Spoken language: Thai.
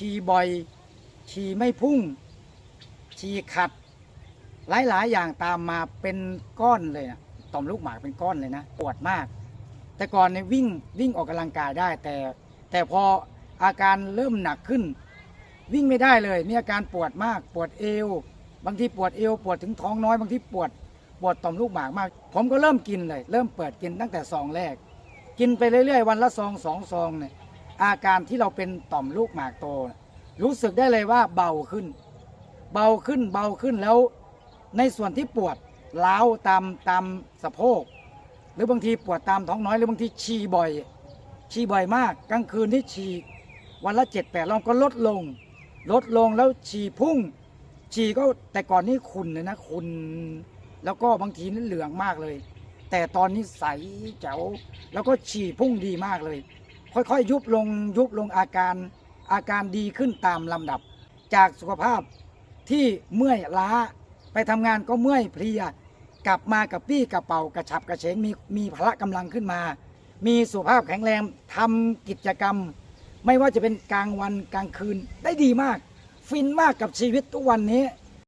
ฉี่บ่อย ฉี่ไม่พุ่ง ฉี่ขัด หลายๆ อย่างตามมาเป็นก้อนเลยอะต่อมลูกหมากเป็นก้อนเลยนะปวดมาก แต่ก่อนเนี่ยวิ่งวิ่งออกกำลังกายได้ แต่แต่พออาการเริ่มหนักขึ้น วิ่งไม่ได้เลย มีอาการปวดมาก ปวดเอว บางทีปวดเอว ปวดถึงท้องน้อย บางทีปวดปวดต่อมลูกหมากมาก ผมก็เริ่มกินเลย เริ่มเปิดกินตั้งแต่ซองแรก กินไปเรื่อยๆ วันละซองสองซองเนี่ย อาการที่เราเป็นต่อมลูกหมากโต รู้สึกได้เลยว่าเบาขึ้น เบาขึ้นเบาขึ้นแล้ว ในส่วนที่ปวดล้าวตามตามสะโพก หรือบางทีปวดตามท้องน้อยหรือบางทีฉี่บ่อยฉี่บ่อยมากกลางคืนที่ฉี่วันละเจ็ดแปดรอบก็ลดลง ลดลงแล้วฉี่พุ่ง ฉี่ก็แต่ก่อนนี่ขุ่นเลยนะขุ่นแล้วก็บางทีนี่เหลืองมากเลย แต่ตอนนี้ใสแจ๋วแล้วก็ฉี่พุ่งดีมากเลย ค่อยๆ ยุบลงยุบลงอาการอาการดีขึ้นตามลำดับ จากสุขภาพที่เมื่อยล้าไปทำงานก็เมื่อยเพลีย กลับมากับปี้กระเป๋ากระฉับกระเฉงมีมีพละกำลังขึ้นมา มีสุขภาพแข็งแรงทำกิจกรรม ไม่ว่าจะเป็นกลางวันกลางคืนได้ดีมาก ฟินมากกับชีวิตทุกวันนี้